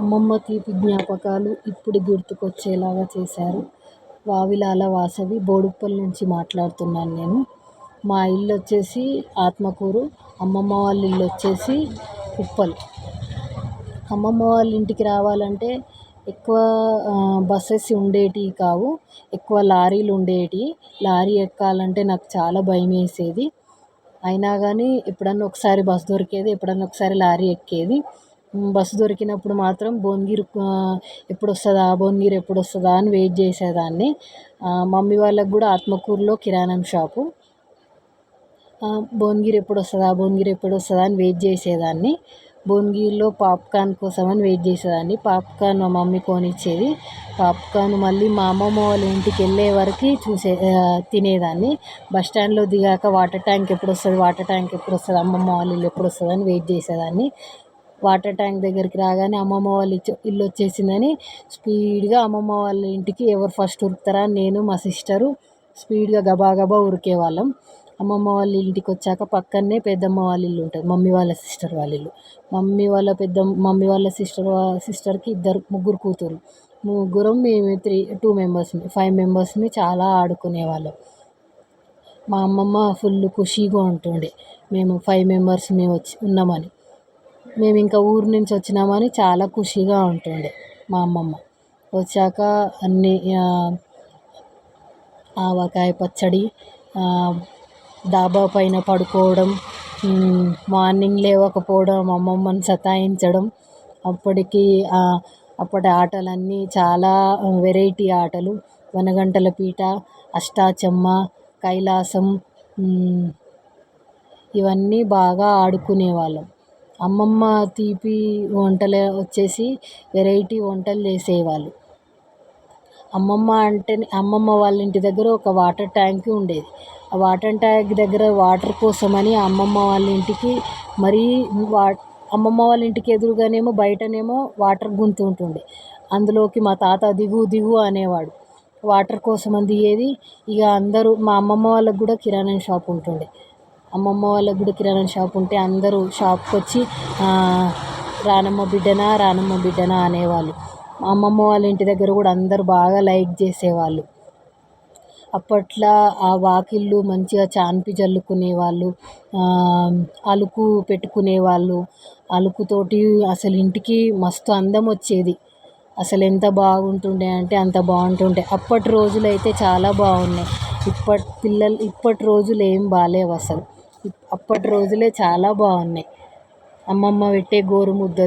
అమ్మమ్మ తీపి జ్ఞాపకాలు ఇప్పుడు గుర్తుకొచ్చేలాగా చేశారు. వావిలాల వాసవి బోడుప్పల్ నుంచి మాట్లాడుతున్నాను నేను. మా ఇల్లు వచ్చేసి ఆత్మకూరు అమ్మమ్మ వాళ్ళ ఇల్లు వచ్చేసి ఉప్పల్. అమ్మమ్మ వాళ్ళ ఇంటికి రావాలంటే ఎక్కువ బస్సెస్ ఉండేటివి కావు. ఎక్కువ లారీలు ఉండేటివి లారీ ఎక్కాలంటే నాకు చాలా భయం వేసేది అయినా కానీ ఎప్పుడన్నా ఒకసారి బస్సు దొరికేది ఎప్పుడన్నా ఒకసారి లారీ ఎక్కేది. బస్సు దొరికినప్పుడు మాత్రం భువనగిరి ఎప్పుడు వస్తుందా భువనగిరి ఎప్పుడు వస్తుందా అని వెయిట్ చేసేదాన్ని. మమ్మీ వాళ్ళకి కూడా ఆత్మకూరులో కిరాణం షాపు. భువనగిరి ఎప్పుడు వస్తుందా భువనగిరి ఎప్పుడు వస్తుందా అని వెయిట్ చేసేదాన్ని. భువనగిరిలో పాప్కార్న్ కోసం అని వెయిట్ చేసేదాన్ని. పాప్కార్న్ మా మమ్మీ కొనిచ్చేది. పాప్కార్న్ మళ్ళీ మా అమ్మమ్మ వాళ్ళ ఇంటికి వెళ్ళే వరకు చూసే తినేదాన్ని. బస్ స్టాండ్లో దిగాక వాటర్ ట్యాంక్ ఎప్పుడు వస్తుంది వాటర్ ట్యాంక్ ఎప్పుడు వస్తుంది అమ్మమ్మ వాళ్ళ ఇల్లు ఎప్పుడు వస్తుంది అని వెయిట్ చేసేదాన్ని. వాటర్ ట్యాంక్ దగ్గరికి రాగానే అమ్మమ్మ వాళ్ళ ఇల్లు వచ్చేసిందని స్పీడ్గా అమ్మమ్మ వాళ్ళ ఇంటికి ఎవరు ఫస్ట్ ఉరుకుతారా నేను మా సిస్టరు స్పీడ్గా గబా గబా ఉరికేవాళ్ళం అమ్మమ్మ వాళ్ళ ఇంటికి వచ్చాక పక్కనే పెద్దమ్మ వాళ్ళ ఇల్లు ఉంటుంది మమ్మీ వాళ్ళ సిస్టర్ వాళ్ళ ఇల్లు. మమ్మీ వాళ్ళ పెద్ద మమ్మీ వాళ్ళ సిస్టర్ సిస్టర్కి ఇద్దరు ముగ్గురు కూతురు ముగ్గురం మేము త్రీ టూ మెంబర్స్ని ఫైవ్ మెంబర్స్ని చాలా ఆడుకునే వాళ్ళం. మా అమ్మమ్మ ఫుల్ ఖుషీగా ఉంటుండే. మేము ఫైవ్ మెంబర్స్ మేము వచ్చి ఉన్నామని. మేము ఇంకా ఊరు నుంచి వచ్చినామని చాలా ఖుషిగా ఉంటుండే మా అమ్మమ్మ. వచ్చాక అన్నీ ఆవకాయ పచ్చడి డాబా పైన పడుకోవడం మార్నింగ్ లేవకపోవడం అమ్మమ్మని సతాయించడం. అప్పటికి అప్పటి ఆటలన్నీ చాలా వెరైటీ ఆటలు. వనగంటల పీట అష్టాచమ్మ కైలాసం ఇవన్నీ బాగా ఆడుకునే వాళ్ళం అమ్మమ్మ తీపి వంటలు వచ్చేసి వెరైటీ వంటలు చేసేవాళ్ళు. అమ్మమ్మ అంటేనే అమ్మమ్మ వాళ్ళ ఇంటి దగ్గర ఒక వాటర్ ట్యాంక్ ఉండేది. ఆ వాటర్ ట్యాంక్ దగ్గర వాటర్ కోసమని అమ్మమ్మ వాళ్ళ ఇంటికి మరీ వా అమ్మమ్మ వాళ్ళ ఇంటికి ఎదురుగానేమో బయటనేమో వాటర్ గుంత ఉంటుండే. అందులోకి మా తాత దిగు దిగు అనేవాడు. వాటర్ కోసం అని దిగేది. ఇక అందరూ మా అమ్మమ్మ వాళ్ళకి కూడా కిరాణా షాప్ ఉంటుండే. అమ్మమ్మ వాళ్ళ కూడా కిరాణా షాప్ ఉంటే అందరూ షాప్కి వచ్చి రానమ్మ బిడ్డనా రానమ్మ బిడ్డనా అనేవాళ్ళు. మా అమ్మమ్మ వాళ్ళ ఇంటి దగ్గర కూడా అందరూ బాగా లైక్ చేసేవాళ్ళు. అప్పట్లో ఆ వాకిళ్ళు మంచిగా చాన్పి చల్లుకునేవాళ్ళు అలుకు పెట్టుకునేవాళ్ళు. అలుకుతోటి అసలు ఇంటికి మస్తు అందం వచ్చేది. అసలు ఎంత బాగుంటుండే అంటే అంత బాగుంటుండే. అప్పటి రోజులు అయితే చాలా బాగున్నాయి. ఇప్పటి పిల్లలు ఇప్పటి రోజులు ఏం బాగాలేవు అసలు. అప్పటి రోజులే చాలా బాగున్నాయి. అమ్మమ్మ పెట్టే గోరుముద్దలు